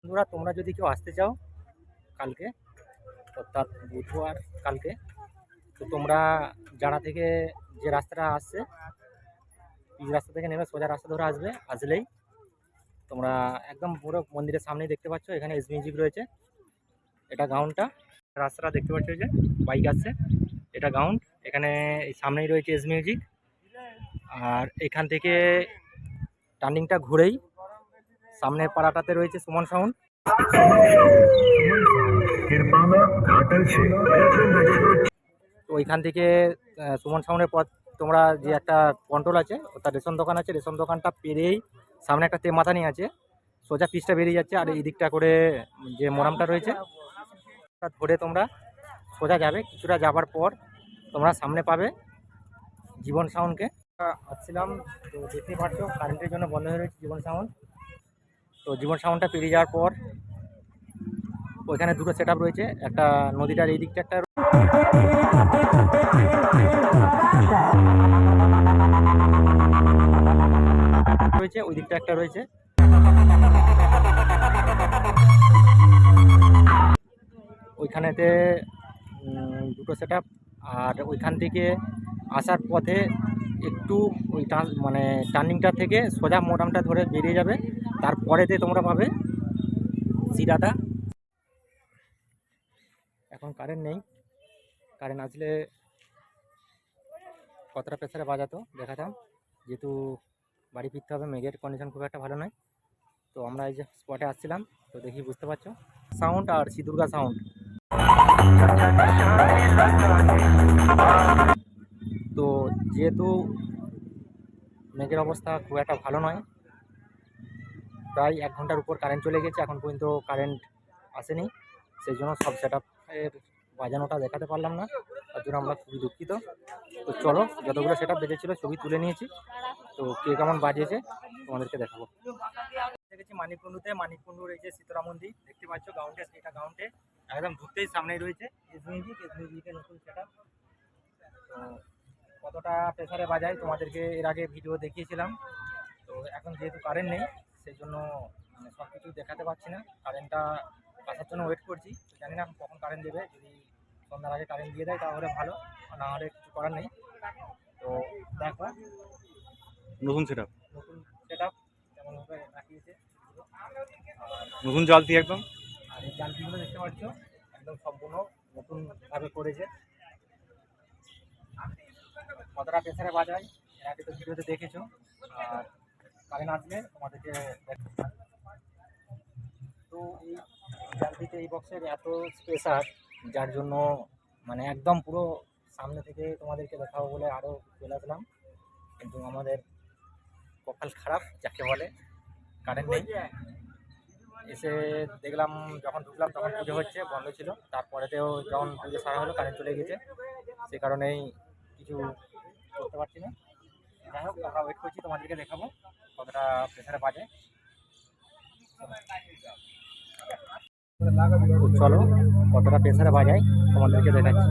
বন্ধুরা, তোমরা যদি কেউ আসতে চাও কালকে, অর্থাৎ বুধবার কালকে, তো তোমরা জানা থেকে যে রাস্তাটা আসছে পিচ রাস্তা থেকে নেমে সোজা রাস্তা ধরে আসবে, আসলেই তোমরা একদম পুরো মন্দিরের সামনেই দেখতে পাচ্ছ, এখানে এস মিউজিক রয়েছে। এটা গ্রাউন্ডটা রাস্তাটা দেখতে পাচ্ছ যে, বাইক আসছে। এটা গ্রাউন্ড এখানে এই সামনেই রয়েছে এস মিউজিক। আর এখান থেকে টার্নিংটা ঘুরেই সামনের পাড়াটাতে রয়েছে সুমন সাউন্ড তো ওইখান থেকে সুমন সাউন্ডের পর তোমরা যে একটা কন্ট্রোল আছে, ওটা রেশন দোকান আছে। রেশন দোকানটা পেরেই সামনে একটা তে মাথা নিয়ে আছে। সোজা পিসটা বেরিয়ে যাচ্ছে, আর এই দিকটা করে যে মোরামটা রয়েছে, তা ধরে তোমরা সোজা যাবে। কিছুটা যাবার পর তোমরা সামনে পাবে জীবন সাউন্ডকে আসছিলাম, তো দেখতে পাচ্ছ কারেন্টের জন্য বন্ধ হয়ে রয়েছে জীবন সাউন্ড তো জীবন সাউন্ডটা পেরিয়ে যাওয়ার পর ওইখানে দুটো সেট রয়েছে। একটা নদীটার এই দিকটা, একটা রয়েছে, ওই দিকটা একটা রয়েছে। ওইখানেতে দুটো সেট আর ওইখান থেকে আসার পথে একটু ওই মানে টার্নিংটা থেকে সোজা মোটামটা ধরে বেরিয়ে যাবে। তারপরেতে তোমরা পাবে সিরাটা। এখন কারেন্ট নেই। কারেন্ট আসলে কতটা প্রেসারে বাজাতো, দেখাতাম। যেহেতু বাড়ি ফিরতে হবে, মেঘের কন্ডিশন খুব একটা ভালো নয়। তো আমরা এই যে স্পটে আসছিলাম, তো দেখি বুঝতে পারছ। সাউন্ড আর সিদুর্গা সাউন্ড তো যেহেতু মেঘের অবস্থা খুব একটা ভালো নয়, প্রায় এক ঘণ্টার উপর কারেন্ট চলে গেছে, এখন পর্যন্ত কারেন্ট আসেনি, সেই জন্য সব সেট আপের বাজানোটা দেখাতে পারলাম না, তার জন্য আমরা খুবই দুঃখিত। তো চলো, যতগুলো সেট আপ বেজেছিলো ছবি তুলে নিয়েছি, তো কে কেমন বাজিয়েছে তোমাদেরকে দেখাবো। দেখেছি মানিককুণ্ডুতে, মানিককুণ্ডুর এই যে সীতারাম মন্দির, দেখতে পাচ্ছ গ্রাউন্ডে এটা গ্রাউন্ডে একদম ঢুকতেই সামনেই রয়েছে এস মিউজিক নতুন সেট আপ কতটা প্রেসারে বাজায় তোমাদেরকে এর আগে ভিডিও দেখিয়েছিলাম। তো এখন যেহেতু কারেন্ট নেই সেই জন্য মানে সব কিছু দেখাতে পারছি না। কারেন্টটা আসার জন্য ওয়েট করছি। জানি না কখন কারেন্ট দেবে। যদি সন্ধ্যার আগে কারেন্ট দিয়ে দেয় তাহলে ভালো। না হলে কিছু করার নেই। তো দেখো। নতুন সেট আপ নতুন সেট আপ কেমনভাবে রাখিয়েছে নতুন জাল দিয়ে একদম। আর এই জালতিগুলো দেখতে পাচ্ছ একদম সম্পূর্ণ নতুনভাবে করেছে। কতটা প্রেসারে বাজায়, এর তো ভিডিওতে দেখেছ। আর কারেন্ট আসলে তোমাদেরকে তো এই জালতিতে এই বক্সের এত প্রেসার যার জন্য মানে একদম পুরো সামনে থেকে তোমাদেরকে দেখাবো বলে আরও চলে আসলাম কিন্তু আমাদের কপাল খারাপ, যাকে বলে। কারেন্ট নেই। এসে দেখলাম, যখন ঢুকলাম, তখন পুজো হচ্ছে, বন্ধ ছিল। তারপরেতেও যখন পুজো সারা হলো, কারেন্ট চলে গেছে। সে কারণেই কিছু করতে পারছি না। যাই হোক, আমরা ওয়েট করছি, তোমাদেরকে দেখাবো কতটা প্রেসারে বাজে। চলো, কতটা প্রেসারে বাজায়, তোমাদেরকে দেখাচ্ছি।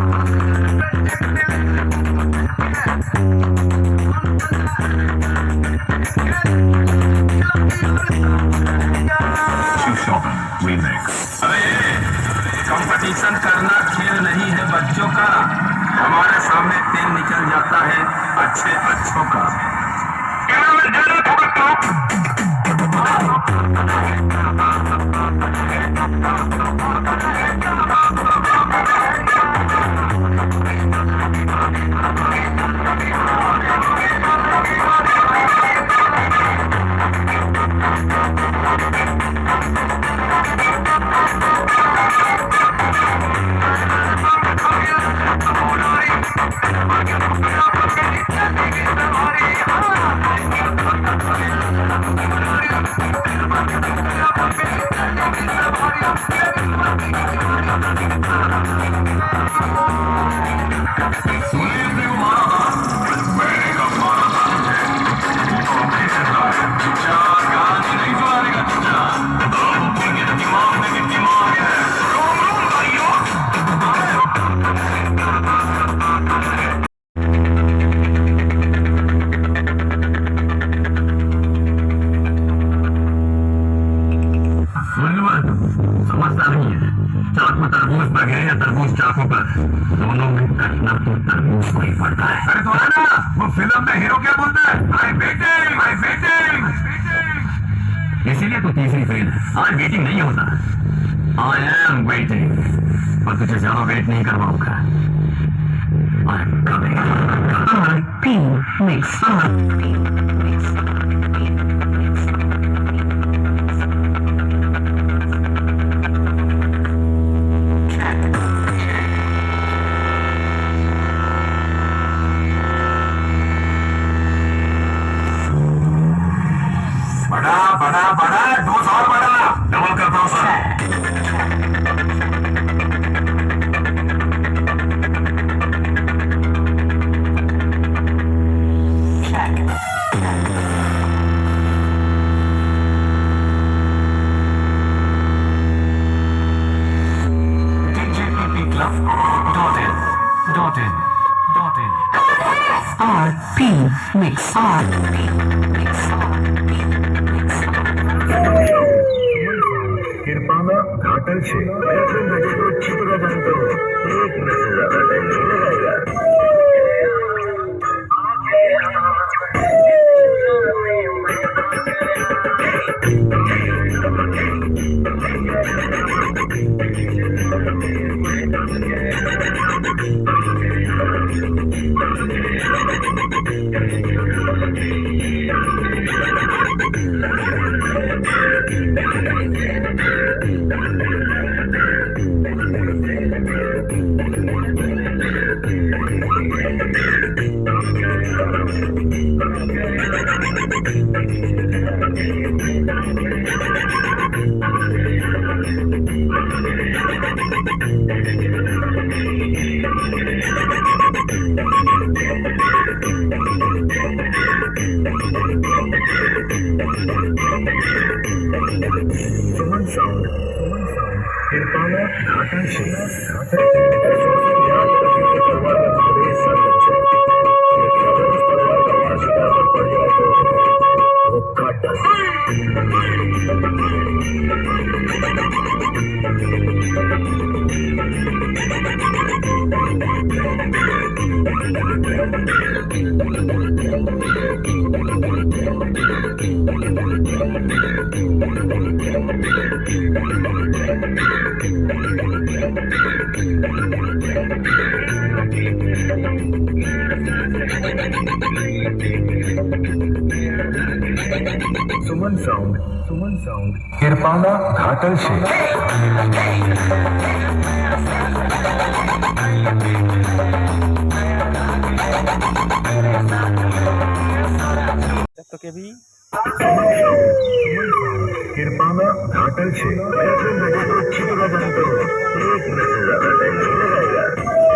मनोरंजन करना खेल नहीं है बच्चों का। हमारे सामने तेल निकल जाता है अच्छे अच्छों का आज वेटिंग नहीं होता। आई एम वेटिंग पर तुझे ज़्यादा वेट नहीं करवाऊँगा I am coming Being mixed. सुमन किरपाना घाटल से तो के भी किरपाना घाटल से अच्छी जगह जानते हो एक मिनट से ज्यादा टाइम नहीं लगाएगा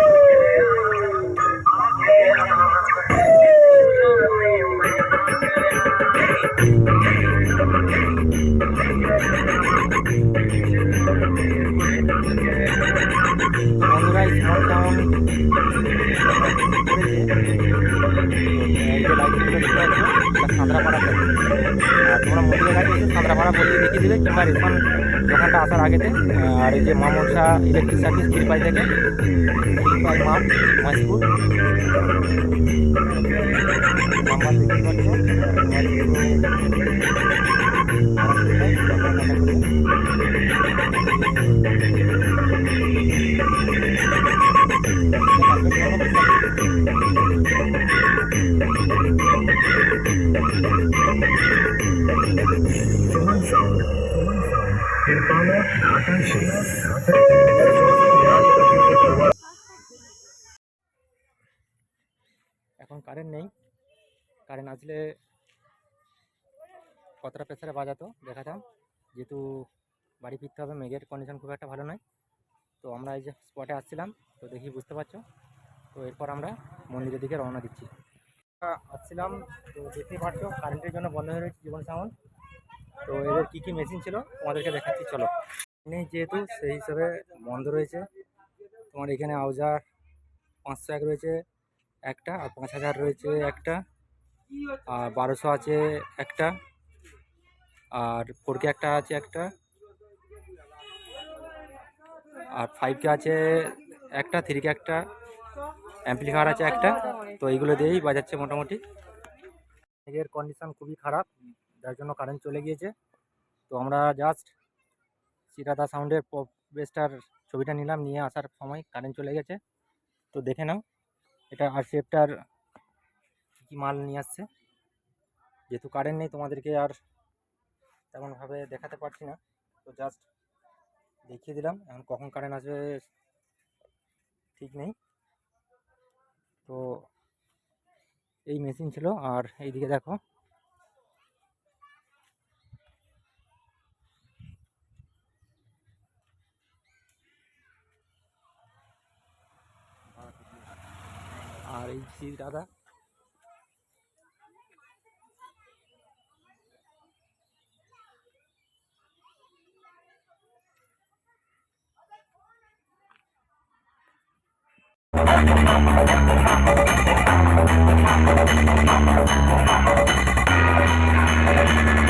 সাঁতরাপাড়া আর তোমরা মন্দিরে গাড়ি এসে সাঁতরাপাড়া বলতে দেখিয়ে দিবে কিংবা রেশন দোকানটা আসার আগেতে আর এই যে মামনসা ইলেকট্রিক সার্ভিস খিলপাই থেকে। খিলপাই মাঠ মহেশপুর নাম্বার দেখতে পাচ্ছ। এখন কারেন্ট নেই। কারেন্ট আসলে কতটা প্রেসারে বাজাতো দেখাতাম যেহেতু বাড়ি ফিরতে হবে, মেঘের কন্ডিশন খুব একটা ভালো নয়। তো আমরা এই যে স্পটে আসছিলাম, তো দেখি বুঝতে পারছ? তো এরপর আমরা মন্দিরের দিকে রওনা দিচ্ছি। আসছিলাম, তো দেখতেই পারছ কারেন্টের জন্য বন্ধ হয়ে রয়েছে জীবন সাউন্ড তো এদের কী কী মেশিন ছিল, তোমাদেরকে দেখাচ্ছি, চলো। নেই যেহেতু সেই হিসাবে বন্ধ রয়েছে, তোমার এখানে আউজার পাঁচশো এক রয়েছে একটা আর পাঁচ হাজার রয়েছে একটা, আর বারোশো আছে একটা, আর ফোর কে একটা আছে একটা, আর ফাইভ কে আছে একটা থ্রি কে একটা অ্যাম্পলিফায়ার আছে একটা, তো এইগুলো দিয়েই বাজাচ্ছে মোটামুটি। এর কন্ডিশন খুবই খারাপ, যার জন্য কারেন্ট চলে গিয়েছে। তো আমরা জাস্ট সিরাদা সাউন্ডের পপ বেসটার ছবিটা নিলাম, নিয়ে আসার সময় কারেন্ট চলে গেছে। তো দেখে নাও, এটা আর কী কী মাল নিয়ে আসছে। যেহেতু কারেন্ট নেই, তোমাদেরকে আর তেমনভাবে দেখাতে পারছি না। তো জাস্ট দেখিয়ে দিলাম, এখন কখন কারেন্ট আসবে ঠিক নেই। তো এই মেশিন ছিল, আর এইদিকে দেখো আর এই যে দাদা Thank you.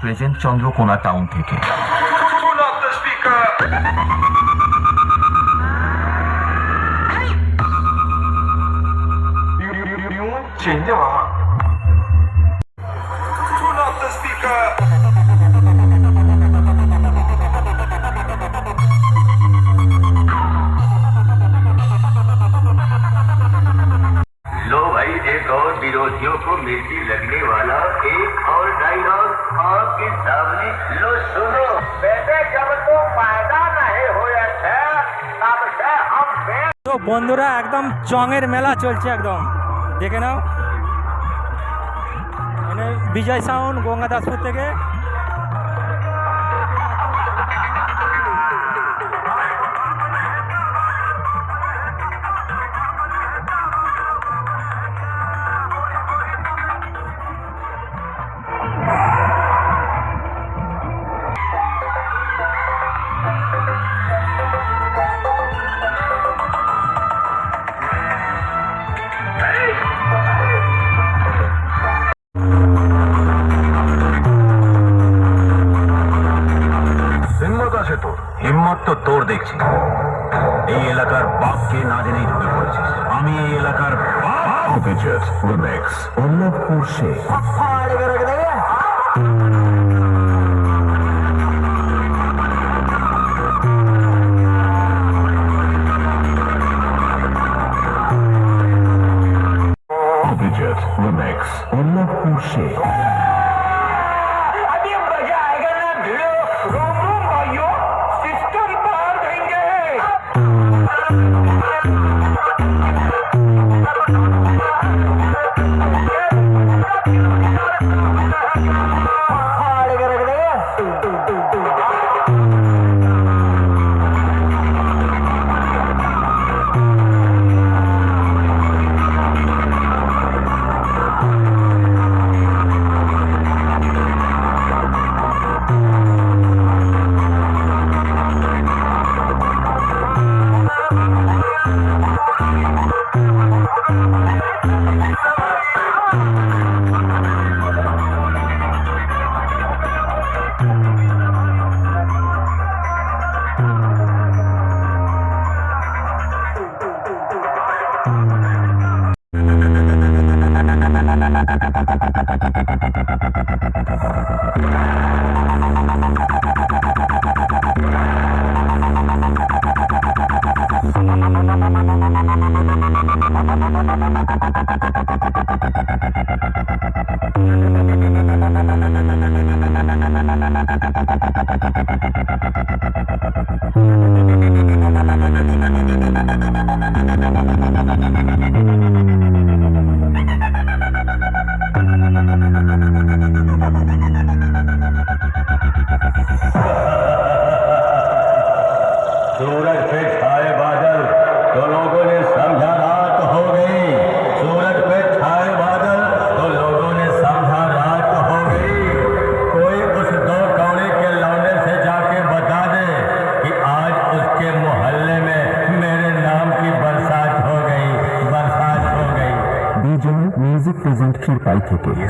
Present Chandrakona town থেকে लो भाई एक और विरोधियों को मिर्ची लगने বন্ধুরা একদম চঙের মেলা চলছে একদম। দেখে নাও। মানে বিজয় সাউন্ড গঙ্গাদাসপুর থেকে। The Mix on Love Porsche.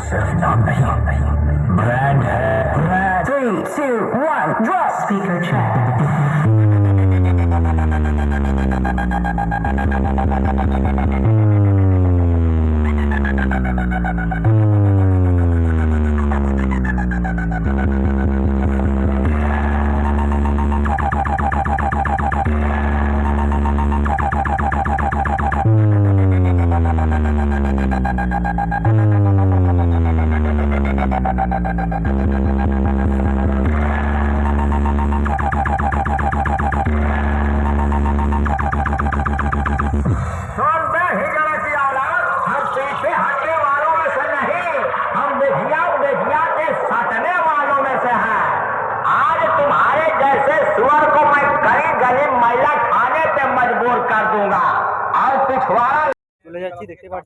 থেকে ये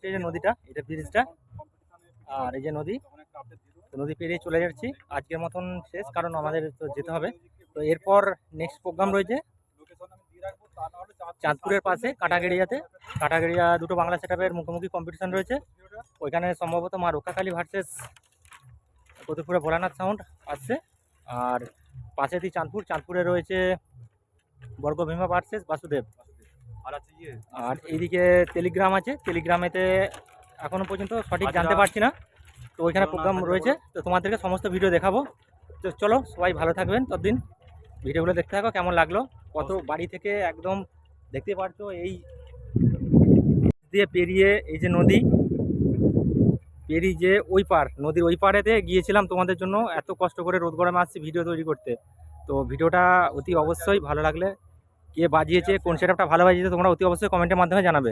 এই যে নদীটা, এটা ব্রিজটা আর এই যে নদী নদী পেরিয়ে চলে যাচ্ছি। আজকের মতন শেষ, কারণ আমাদের তো যেতে হবে। তো এরপর নেক্সট প্রোগ্রাম রয়েছে চাঁদপুরের পাশে, কাটাগেড়িয়াতে। কাটাগেড়িয়া দুটো বাংলা সেটআপের মুখোমুখি কম্পিটিশন রয়েছে। ওইখানে সম্ভবত মা রক্ষাকালী ভার্সেস কতুপুরে ভোলানাথ সাউন্ড আসছে। আর পাশে পাশেতেই চাঁদপুর, চাঁদপুরে রয়েছে বর্গভীমা ভার্সেস বাসুদেব। আর এইদিকে টেলিগ্রাম আছে। টেলিগ্রামেতে এখনও পর্যন্ত সঠিক জানতে পারছি না। তো ওইখানে প্রোগ্রাম রয়েছে। তো তোমাদেরকে সমস্ত ভিডিও দেখাবো। তো চলো সবাই ভালো থাকবেন ততদিন। ভিডিওগুলো দেখতে থাকো কেমন লাগল? কত বাড়ি থেকে একদম দেখতে পারছ এই দিয়ে পেরিয়ে এই যে নদী। পেরিয়ে যে ওই পার নদীর ওই পাড়েতে গিয়েছিলাম তোমাদের জন্য। এত কষ্ট করে রোদ গরমে আসছি ভিডিও তৈরি করতে। তো ভিডিওটা অতি অবশ্যই ভালো লাগলে কে বাজিয়েছে কোন সেটআপটা ভালো বাজিয়েছে তোমরা অতি অবশ্যই কমেন্টের মাধ্যমে জানাবে।